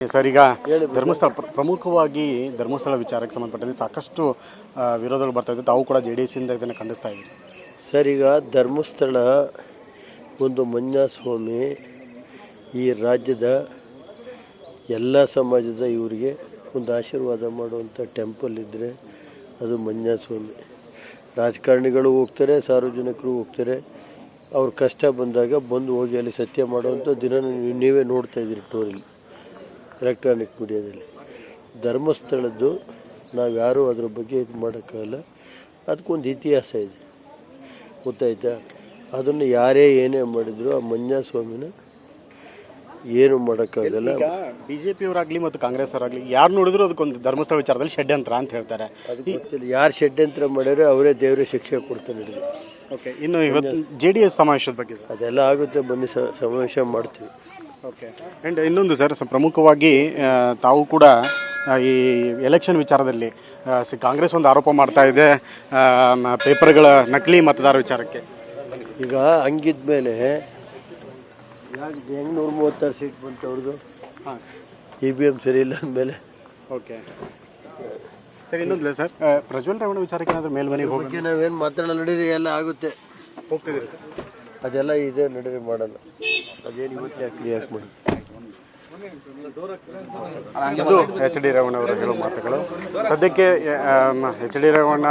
Sir ಈಗ ಧರ್ಮಸ್ಥಳ ಪ್ರಮುಖವಾಗಿ ಧರ್ಮಸ್ಥಳ ವಿಚಾರಕ್ಕೆ ಸಂಬಂಧಪಟ್ಟಂತೆ ಸಾಕಷ್ಟು ವಿರೋಧಗಳು ಬರ್ತಾ ಇದೆ ತಾವು ಕೂಡ ಜೆ ಡಿ ಎಸ್ ಇಂದ ಇದನ್ನು ಖಂಡಿಸ್ತಾ ಇದ್ದೀವಿ ಸರ್ ಈಗ ಧರ್ಮಸ್ಥಳ ಒಂದು ಮಂಜಾಸ್ವಾಮಿ ಈ ರಾಜ್ಯದ ಎಲ್ಲ ಸಮಾಜದ ಇವರಿಗೆ ಒಂದು ಆಶೀರ್ವಾದ ಮಾಡುವಂಥ ಟೆಂಪಲ್ ಇದ್ದರೆ ಅದು ಮಂಜಾಸ್ವಾಮಿ ರಾಜಕಾರಣಿಗಳು ಹೋಗ್ತಾರೆ ಸಾರ್ವಜನಿಕರು ಹೋಗ್ತಾರೆ. ಅವ್ರ ಕಷ್ಟ ಬಂದಾಗ ಬಂದು ಹೋಗಿ ಅಲ್ಲಿ ಸತ್ಯ ಮಾಡುವಂಥ ದಿನ ನೀವು- ನೋಡ್ತಾ ಇದ್ದೀರಿ ಟೋರಿಲಿ ಎಲೆಕ್ಟ್ರಾನಿಕ್ ಮೀಡಿಯಾದಲ್ಲಿ ಧರ್ಮಸ್ಥಳದ್ದು ನಾವು ಯಾರೂ ಅದ್ರ ಬಗ್ಗೆ ಇದು ಮಾಡೋಕ್ಕಾಗಲ್ಲ. ಅದಕ್ಕೊಂದು ಇತಿಹಾಸ ಇದೆ. ಗೊತ್ತಾಯ್ತಾ? ಅದನ್ನು ಯಾರೇ ಏನೇ ಮಾಡಿದ್ರು ಆ ಮಂಜಾಸ್ವಾಮಿನ ಏನು ಮಾಡೋಕ್ಕಾಗಲ್ಲ. ಈಗ ಬಿಜೆಪಿ ಆಗಲಿ ಮತ್ತು ಕಾಂಗ್ರೆಸ್ ಅವರಾಗಲಿ ಯಾರು ನೋಡಿದ್ರು ಅದಕ್ಕೊಂದು ಧರ್ಮಸ್ಥಳ ವಿಚಾರದಲ್ಲಿ ಷಡ್ಯಂತ್ರ ಅಂತ ಹೇಳ್ತಾರೆ. ಯಾರು ಷಡ್ಯಂತ್ರ ಮಾಡ್ಯಾರೋ ಅವರೇ ದೇವರೇ ಶಿಕ್ಷೆ ಕೊಡ್ತಾನೆ ಇಲ್ಲಿ ಓಕೆ ಇನ್ನು ಇವತ್ತು ಜೆ ಡಿ ಎಸ್ ಸಮಾವೇಶದ ಬಗ್ಗೆ ಅದೆಲ್ಲ ಆಗುತ್ತೆ ಬನ್ನಿ ಸ- ಸಮಾವೇಶ ಮಾಡ್ತೀವಿ. ಓಕೆ ಆ್ಯಂಡ್ ಇನ್ನೊಂದು ಸರ್ ಪ್ರಮುಖವಾಗಿ ತಾವು ಕೂಡ ಈ ಎಲೆಕ್ಷನ್ ವಿಚಾರದಲ್ಲಿ ಕಾಂಗ್ರೆಸ್ ಒಂದು ಆರೋಪ ಮಾಡ್ತಾ ಇದೆ ಪೇಪರ್ಗಳ ನಕಲಿ ಮತದಾರ ವಿಚಾರಕ್ಕೆ. ಈಗ ಹಂಗಿದ್ಮೇಲೆ ಯಾಕೆ ಹೆಂಗೆ ನೂರ ಮೂವತ್ತಾರು ಸೀಟ್ ಬಂತು ಅವ್ರದ್ದು ಹಾಂ. ಇ ಬಿ ಎಂ ಸರಿ ಇಲ್ಲ ಅಂದಮೇಲೆ. ಓಕೆ ಸರ್ ಇನ್ನೊಂದಿಲ್ಲ ಸರ್ ಪ್ರಜ್ವಲ್ ರೇವಣ್ಣ ವಿಚಾರಕ್ಕೆ ಏನಾದರೂ ಮೇಲ್ಮನೆಗೆ ಹೋಗಿ ನಾವೇನು ಮಾತಾಡೋಣ ನಡೀರಿ ಎಲ್ಲ ಆಗುತ್ತೆ. ಹೋಗ್ತಿದ್ದೀರಿ ಸರ್ ಅದೆಲ್ಲ ಇದೆ ನಡೀರಿ ಮಾಡೋಣ ಅದೇನು ಇವತ್ತೇ ಯಾಕೆ ಮಾಡಿ ಎಚ್ ಡಿ ರೇವಣ್ಣ ಅವರು ಹೇಳುವ ಮಾತುಗಳು. ಸದ್ಯಕ್ಕೆ ಎಚ್ ಡಿ ರೇವಣ್ಣ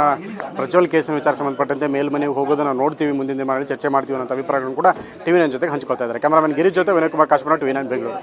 ಪ್ರಜ್ವಲ್ ಕೇಸಿನ ವಿಚಾರ ಸಂಬಂಧಪಟ್ಟಂತೆ ಮೇಲ್ಮನೆಗೆ ಹೋಗೋದನ್ನ ನೋಡ್ತೀವಿ, ಮುಂದಿನ ದಿನಗಳಲ್ಲಿ ಚರ್ಚೆ ಮಾಡ್ತೀವಿ ಅನ್ನೋ ಅಭಿಪ್ರಾಯಗಳನ್ನು ಕೂಡ ಟಿವಿ ನೈನ್ ಜೊತೆ ಹಂಚಿಕೊಳ್ತಾ ಇದ್ದಾರೆ. ಕ್ಯಾಮರಾಮನ್ ಗಿರೀಶ್ ಜೊತೆ ವಿನಯ್ ಕುಮಾರ್, ಕಾಶ್ಮೀರ ಟಿವಿ ನೈನ್, ಬೆಂಗಳೂರು.